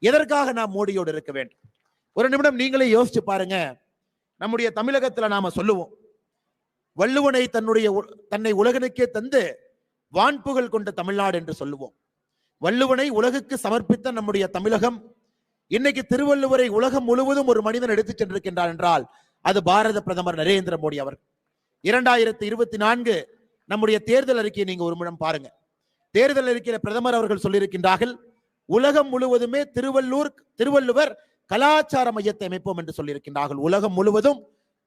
எதற்காக நாம் மோடியோடு இருக்க வேண்டும்? ஒரு நிமிடம் நீங்களே யோசிச்சு பாருங்க. நம்முடைய தமிழகத்துல நாம சொல்லுவோம். வள்ளுவனை தன்னுடைய உ- தன்னை உலகனுக்கே தந்து வான்புகள் கொண்ட தமிழ்நாடு என்று சொல்லுவோம். வள்ளுவனை உலகுக்கு சமர்ப்பித்த நம்முடைய தமிழகம் இன்னைக்கு திருவள்ளுவரை உலகம் முழுவதும் ஒரு மனிதன் எடுத்துச் சென்றிருக்கின்றார் என்றால் அது பாரத பிரதமர் நரேந்திர மோடி அவர் இரண்டாயிரத்தி இருபத்தி நான்கு நம்முடைய தேர்தல் அறிக்கையை நீங்க ஒரு முடம் பாருங்க. தேர்தல் அறிக்கையில பிரதமர் அவர்கள் சொல்லியிருக்கின்றார்கள் உலகம் முழுவதுமே திருவள்ளூர் திருவள்ளுவர் கலாச்சார மையத்தை அமைப்போம் என்று சொல்லியிருக்கின்றார்கள். உலகம் முழுவதும்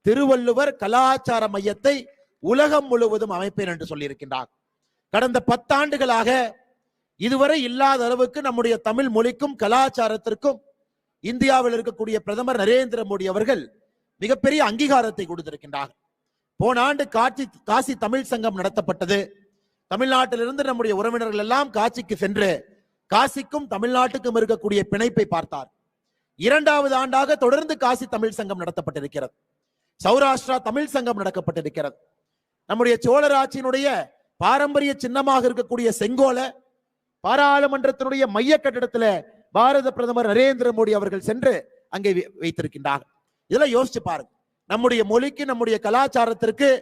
திருவள்ளுவர் கலாச்சார மையத்தை உலகம் முழுவதும் அமைப்பேன் என்று சொல்லியிருக்கின்றார். கடந்த பத்தாண்டுகளாக இதுவரை இல்லாத அளவுக்கு நம்முடைய தமிழ் மொழிக்கும் கலாச்சாரத்திற்கும் இந்தியாவில் இருக்கக்கூடிய பிரதமர் நரேந்திர மோடி அவர்கள் மிகப்பெரிய அங்கீகாரத்தை கொடுத்திருக்கின்றார் போன ஆண்டு காட்சி காசி தமிழ் சங்கம் நடத்தப்பட்டது. தமிழ்நாட்டிலிருந்து நம்முடைய உறவினர்கள் எல்லாம் காட்சிக்கு சென்று காசிக்கும் தமிழ்நாட்டுக்கும் இருக்கக்கூடிய பிணைப்பை பார்த்தார். இரண்டாவது ஆண்டாக தொடர்ந்து காசி தமிழ் சங்கம் நடத்தப்பட்டிருக்கிறது. சௌராஷ்டிரா தமிழ் சங்கம் நடக்கப்பட்டிருக்கிறது. நம்முடைய சோழர் ஆட்சியினுடைய பாரம்பரிய சின்னமாக இருக்கக்கூடிய செங்கோல பாராளுமன்றத்தினுடைய மைய கட்டிடத்துல பாரத பிரதமர் நரேந்திர மோடி அவர்கள் சென்று அங்கே வை- வைத்திருக்கின்றார்கள். இதெல்லாம் யோசிச்சு பாருங்க. நம்முடைய மொழிக்கு நம்முடைய கலாச்சாரத்திற்கு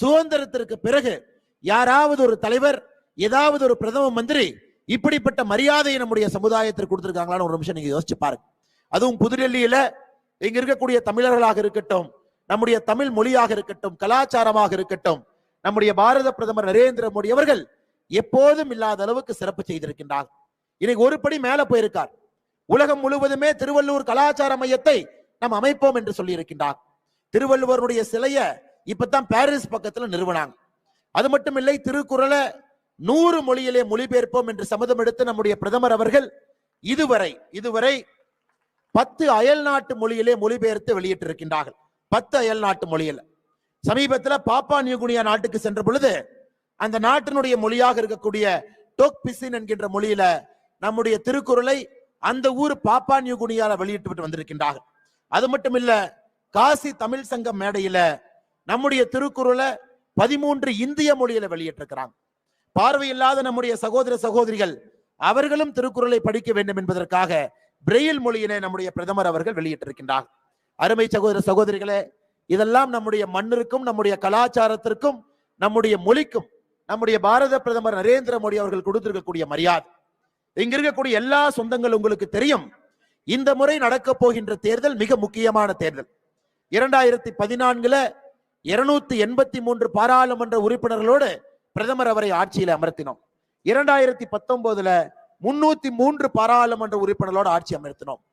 சுதந்திரத்திற்கு பிறகு யாராவது ஒரு தலைவர் ஏதாவது ஒரு பிரதம மந்திரி இப்படிப்பட்ட மரியாதையை நம்முடைய சமுதாயத்திற்கு கொடுத்துருக்காங்களான்னு ஒரு நிமிஷம் நீங்க யோசிச்சு பாருங்க. அதுவும் புதுடெல்லியில இங்க இருக்கக்கூடிய தமிழர்களாக இருக்கட்டும் நம்முடைய தமிழ் மொழியாக இருக்கட்டும் கலாச்சாரமாக இருக்கட்டும் நம்முடைய பாரத பிரதமர் நரேந்திர மோடி அவர்கள் எப்போதும் இல்லாத அளவுக்கு சிறப்பு செய்திருக்கின்றார். இன்னைக்கு ஒரு படி மேல போயிருக்கார். உலகம் முழுவதுமே திருவள்ளூர் கலாச்சார மையத்தை நாம் அமைப்போம் என்று சொல்லி இருக்கின்றார் திருவள்ளுவருடைய சிலைய இப்பதான் பாரிஸ் பக்கத்துல நிறுவனாங்க. அது மட்டும் இல்லை திருக்குறளை நூறு மொழியிலே மொழிபெயர்ப்போம் என்று சம்மதம் எடுத்து நம்முடைய பிரதமர் அவர்கள் இதுவரை இதுவரை பத்து அயல் நாட்டு மொழியிலே மொழிபெயர்த்து வெளியிட்டிருக்கின்றார்கள். பத்து அயல் நாட்டு மொழியில. சமீபத்துல பாப்பா நியூகுனியா நாட்டுக்கு சென்ற பொழுது அந்த நாட்டினுடைய மொழியாக இருக்கக்கூடிய டோக் பிசின் என்கின்ற மொழியில நம்முடைய திருக்குறளை அந்த ஊர் பாப்பா நியூகுனியால வெளியிட்டு விட்டு வந்திருக்கின்றார்கள். அது மட்டும் இல்ல காசி தமிழ் சங்கம் மேடையில நம்முடைய திருக்குறளை பதிமூன்று இந்திய மொழியில வெளியிட்டிருக்கிறாங்க. பார்வையில்லாத நம்முடைய சகோதர சகோதரிகள் அவர்களும் திருக்குறளை படிக்க வேண்டும் என்பதற்காக பிரெயில் மொழியினை நம்முடைய பிரதமர் அவர்கள் வெளியிட்டிருக்கின்றார். அருமை சகோதர சகோதரிகளே இதெல்லாம் நம்முடைய மண்ணிற்கும் நம்முடைய கலாச்சாரத்திற்கும் நம்முடைய மொழிக்கும் நம்முடைய பாரத பிரதமர் நரேந்திர மோடி அவர்கள் கொடுத்திருக்கக்கூடிய மரியாதை. இங்க இருக்கக்கூடிய எல்லா சொந்தங்கள் உங்களுக்கு தெரியும். இந்த முறை நடக்க போகின்ற தேர்தல் மிக முக்கியமான தேர்தல். இரண்டாயிரத்தி பதினான்குல இருநூத்தி எண்பத்தி மூன்று பாராளுமன்ற உறுப்பினர்களோடு பிரதமர் அவரை ஆட்சியில் அமர்த்தினோம். இரண்டாயிரத்தி பத்தொன்பதுல முன்னூத்தி மூன்று பாராளுமன்ற உறுப்பினர்களோட ஆட்சி அமர்த்தினோம்.